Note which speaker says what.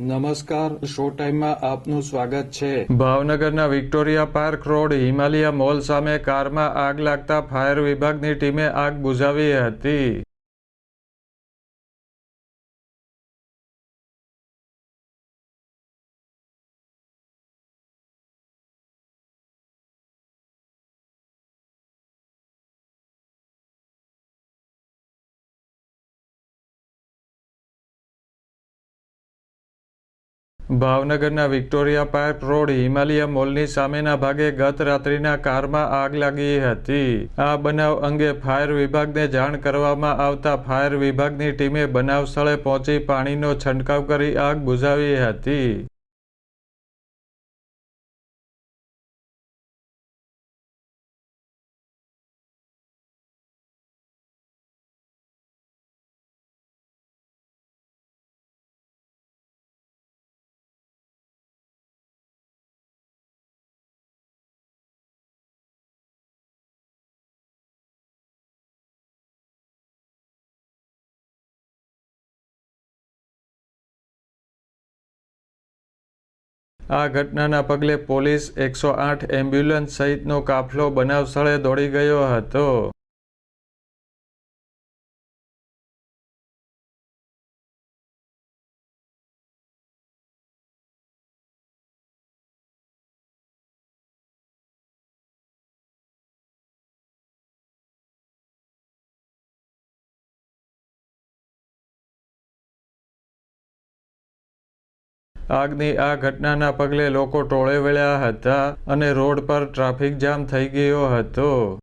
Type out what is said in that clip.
Speaker 1: નમસ્કાર, શો ટાઈમમાં આપનું સ્વાગત છે.
Speaker 2: ભાવનગરના Victoria park road, Himalaya mall સામે કારમાં આગ લાગતા ફાયર વિભાગની ટીમે આગ બુઝાવી હતી. ભાવનગરના વિક્ટોરિયા પાર્ક રોડ હિમાલયા મોલની સામેના ભાગે ગત રાત્રિના કારમાં આગ લાગી હતી. આ બનાવ અંગે ફાયર વિભાગને જાણ કરવામાં આવતા ફાયર વિભાગની ટીમે બનાવ સ્થળે પહોંચી પાણીનો છંટકાવ કરી આગ બુઝાવી હતી. આ ઘટનાના પગલે પોલીસ એકસો આઠ એમ્બ્યુલન્સ સહિતનો કાફલો બનાવ સ્થળે દોડી ગયો હતો. આગની આ ઘટનાના પગલે લોકો ટોળે વળ્યા હતા અને રોડ પર ટ્રાફિક જામ થઈ ગયો હતો.